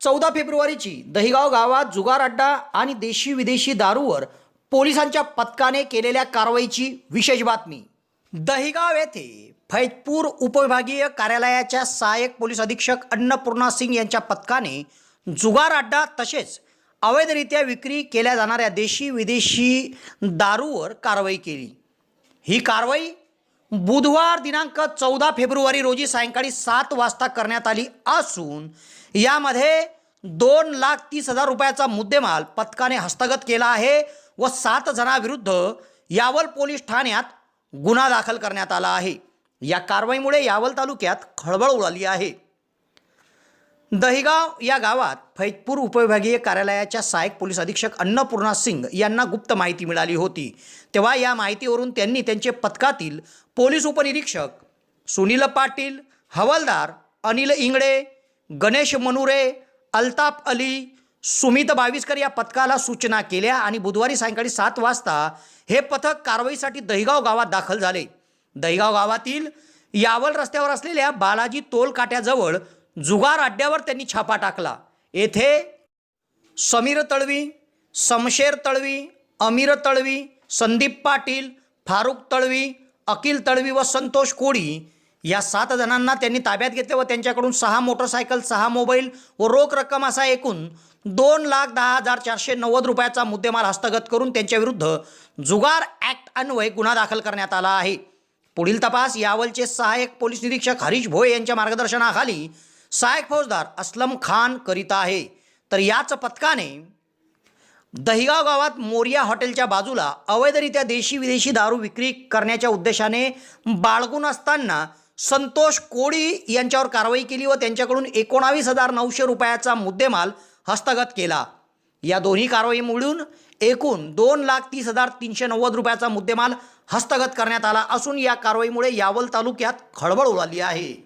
चौदा फेब्रुवारीची दहिगाव गावात जुगार अड्डा आणि देशी विदेशी दारूवर पोलिसांच्या पथकाने केलेल्या कारवाईची विशेष बातमी. दहिगाव येथे फैजपूर उपविभागीय कार्यालयाच्या सहाय्यक पोलीस अधीक्षक अन्नपूर्णा सिंग यांच्या पथकाने जुगार अड्डा तसेच अवैधरित्या विक्री केल्या जाणाऱ्या देशी विदेशी दारूवर कारवाई केली. ही कारवाई बुधवार दिनांक चौदा फेब्रुवारी रोजी सायंकाळी सात वाजता करण्यात आली असून यामध्ये दोन लाख तीस हजार रुपयाचा मुद्देमाल पथकाने हस्तगत केला आहे व सात जणांविरुद्ध यावल पोलीस ठाण्यात गुन्हा दाखल करण्यात आला आहे. या कारवाईमुळे यावल तालुक्यात खळबळ उडाली आहे. दहिगाव या गावात फैजपूर उपविभागीय कार्यालयाच्या सहाय्यक पोलीस अधीक्षक अन्नपूर्णा सिंग यांना गुप्त माहिती मिळाली होती. तेव्हा या माहितीवरून त्यांनी त्यांचे पथकातील पोलीस उपनिरीक्षक सुनील पाटील हवालदार अनिल इंगळे गणेश मनुरे अल्ताफ अली सुमित बाविस्कर या पथकाला सूचना केल्या आणि बुधवारी सायंकाळी सात वाजता हे पथक कारवाईसाठी दहिगाव गावात दाखल झाले. दहिगाव गावातील यावल रस्त्यावर असलेल्या बालाजी तोलकाट्याजवळ जुगार अड्ड्यावर त्यांनी छापा टाकला. येथे समीर तळवी समशेर तळवी अमीर तळवी संदीप पाटील फारुख तळवी अकिल तळवी व संतोष कोळी या सात जणांना त्यांनी ताब्यात घेतले व त्यांच्याकडून सहा मोटरसायकल सहा मोबाईल व रोख रक्कम असा एकूण दोन लाख दहा हजार चारशे नव्वद रुपयाचा मुद्देमाल हस्तगत करून त्यांच्याविरुद्ध जुगार ॲक्ट अन्वये गुन्हा दाखल करण्यात आला आहे. पुढील तपास यावलचे सहाय्यक पोलीस निरीक्षक हरीश भोये यांच्या मार्गदर्शनाखाली सहायक फौजदार असलम खान करीत आहे. तर याच पथकाने दहिगाव गावात मोरिया हॉटेलच्या बाजूला अवैधरित्या देशी विदेशी दारू विक्री करण्याच्या उद्देशाने बाळगून असताना संतोष कोळी यांच्यावर कारवाई केली व त्यांच्याकडून एकोणावीस हजार नऊशे रुपयाचा मुद्देमाल हस्तगत केला. या दोन्ही कारवाई मिळून एकूण दोन लाख तीस हजार तीनशे नव्वद रुपयाचा मुद्देमाल हस्तगत करण्यात आला असून या कारवाईमुळे यावल तालुक्यात खळबळ उडाली आहे.